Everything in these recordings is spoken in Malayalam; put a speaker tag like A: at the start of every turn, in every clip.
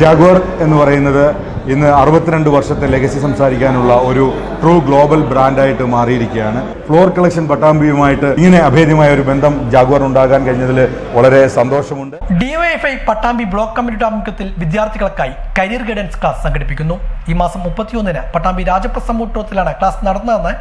A: ജാഗ്വർ എന്ന് പറയുന്നത് ഇന്ന് അറുപത്തിരണ്ട് വർഷത്തെ ലെഗസി സംസാരിക്കാനുള്ള ഒരു ട്രൂ ഗ്ലോബൽ ബ്രാൻഡായിട്ട് മാറിയിരിക്കുകയാണ്. ഫ്ലോർ കളക്ഷൻ പട്ടാമ്പിയുമായിട്ട് ഇങ്ങനെ അഭേദ്യമായ ഒരു ബന്ധം ജാഗ്വർ ഉണ്ടാകാൻ കഴിഞ്ഞതിൽ വളരെ സന്തോഷമുണ്ട്.
B: ഡിവൈഎഫ്ഐ പട്ടാമ്പി ബ്ലോക്ക് കമ്മിറ്റിയുടെ ആഭിമുഖ്യത്തിൽ വിദ്യാർത്ഥികൾക്കായി കരിയർ ഗൈഡൻസ് ക്ലാസ് സംഘടിപ്പിക്കുന്നു. ഈ മാസം മുപ്പത്തിയൊന്നിന് പട്ടാമ്പി രാജപ്രസമൂട്ടത്തിലാണ് ക്ലാസ് നടന്നതെന്ന്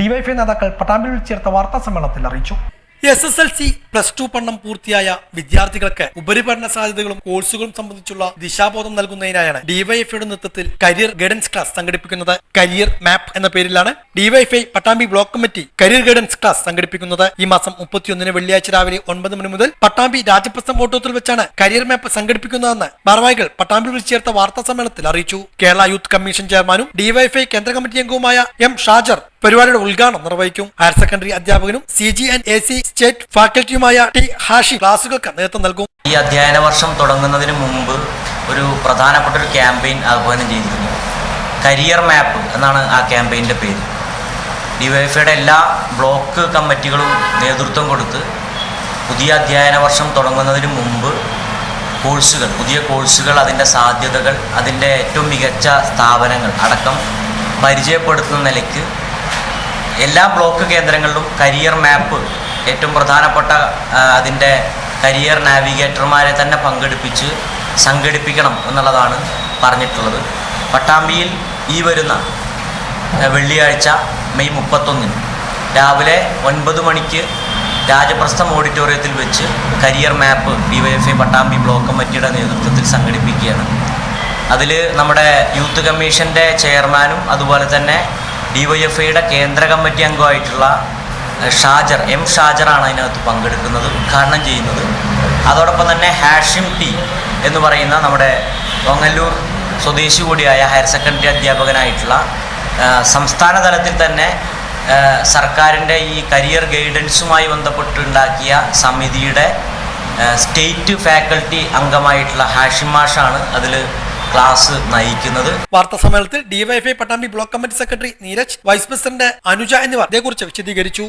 B: ഡിവൈഎഫ്ഐ നേതാക്കൾ പട്ടാമ്പിയിൽ ചേർത്ത വാർത്താ സമ്മേളനത്തിൽ അറിയിച്ചു. S S L C plus two പഠനം പൂർത്തിയായ വിദ്യാർത്ഥികൾക്ക് ഉപരിപഠന സാധ്യതകളും കോഴ്സുകളും സംബന്ധിച്ചുള്ള ദിശാബോധം നൽകുന്നതിനായാണ് ഡിവൈഎഫ്ഐയുടെ നേതൃത്വത്തിൽ കരിയർ ഗൈഡൻസ് ക്ലാസ് സംഘടിപ്പിക്കുന്നത്. കരിയർ മാപ്പ് എന്ന പേരിലാണ് DYFI Pattambi block committee career guidance class സംഘടിപ്പിക്കുന്നത്. ഈ മാസം മുപ്പത്തിയൊന്നിന് വെള്ളിയാഴ്ച രാവിലെ ഒൻപത് മണി മുതൽ പട്ടാമ്പി രാജപ്രസം ഓട്ടോത്തിൽ വെച്ചാണ് കരിയർ മാപ്പ് സംഘടിപ്പിക്കുന്നതെന്ന് ഭാരവാഹികൾ പട്ടാമ്പി വിളിച്ചു ചേർത്ത വാർത്താ സമ്മേളനത്തിൽ അറിയിച്ചു. കേരള യൂത്ത് കമ്മീഷൻ ചെയർമാനും ഡിവൈഎഫ്ഐ കേന്ദ്ര കമ്മിറ്റി അംഗവുമായ എം ഷാജർ പരിപാടിയുടെ ഉദ്ഘാടനം നിർവഹിക്കും ഹയർ സെക്കൻഡറി അധ്യാപകനും C G and A C state ഫാക്കൽറ്റിയുമായ T Hashi ക്ലാസുകൾക്ക് നേതൃത്വം നൽകും.
C: ഈ അധ്യയന വർഷം തുടങ്ങുന്നതിന് മുമ്പ് ഒരു പ്രധാനപ്പെട്ട ഒരു ക്യാമ്പയിൻ ആഹ്വാനം ചെയ്തിരുന്നു. കരിയർ മാപ്പ് എന്നാണ് ആ ക്യാമ്പയിന്റെ പേര്. ഡിവൈഎഫ്ഐയുടെ എല്ലാ ബ്ലോക്ക് കമ്മിറ്റികളും നേതൃത്വം കൊടുത്ത് പുതിയ അധ്യയന വർഷം തുടങ്ങുന്നതിന് മുമ്പ് കോഴ്സുകൾ പുതിയ കോഴ്സുകൾ അതിന്റെ സാധ്യതകൾ അതിന്റെ ഏറ്റവും മികച്ച സ്ഥാപനങ്ങൾ അടക്കം പരിചയപ്പെടുത്തുന്ന നിലയ്ക്ക് എല്ലാ ബ്ലോക്ക് കേന്ദ്രങ്ങളിലും കരിയർ മാപ്പ് ഏറ്റവും പ്രധാനപ്പെട്ട അതിന്റെ കരിയർ നാവിഗേറ്റർമാരെ തന്നെ പങ്കെടുപ്പിച്ച് സംഘടിപ്പിക്കണം എന്നുള്ളതാണ് പറഞ്ഞിട്ടുള്ളത്. പട്ടാമ്പിയിൽ ഈ വരുന്ന വെള്ളിയാഴ്ച മെയ് മുപ്പത്തൊന്നിന് രാവിലെ ഒൻപത് മണിക്ക് രാജപ്രസ്ഥം ഓഡിറ്റോറിയത്തിൽ വെച്ച് career map D Y F I Pattambi block കമ്മിറ്റിയുടെ നേതൃത്വത്തിൽ സംഘടിപ്പിക്കുകയാണ്. അതിൽ നമ്മുടെ യൂത്ത് കമ്മീഷന്റെ ചെയർമാനും അതുപോലെ തന്നെ ഡി വൈ എഫ് ഐയുടെ കേന്ദ്ര കമ്മിറ്റി അംഗമായിട്ടുള്ള ഷാജർ എം ഷാജറാണ് അതിനകത്ത് പങ്കെടുക്കുന്നത് ഉദ്ഘാടനം ചെയ്യുന്നത്. അതോടൊപ്പം തന്നെ ഹാഷിം ടി എന്ന് പറയുന്ന നമ്മുടെ ഒങ്ങല്ലൂർ സ്വദേശി കൂടിയായ ഹയർ സെക്കൻഡറി അധ്യാപകനായിട്ടുള്ള സംസ്ഥാന തലത്തിൽ തന്നെ സർക്കാരിന്റെ ഈ കരിയർ ഗൈഡൻസുമായി ബന്ധപ്പെട്ടുണ്ടാക്കിയ സമിതിയുടെ സ്റ്റേറ്റ് ഫാക്കൽറ്റി അംഗമായിട്ടുള്ള ഹാഷിം മാഷാണ് അതിൽ ക്ലാസ് നയിക്കുന്നത്.
B: വാർത്താ സമ്മേളനത്തിൽ DYFI Pattambi block committee secretary Neeraj vice president Anuja എന്നിവർ ഇതേക്കുറിച്ച് വിശദീകരിച്ചു.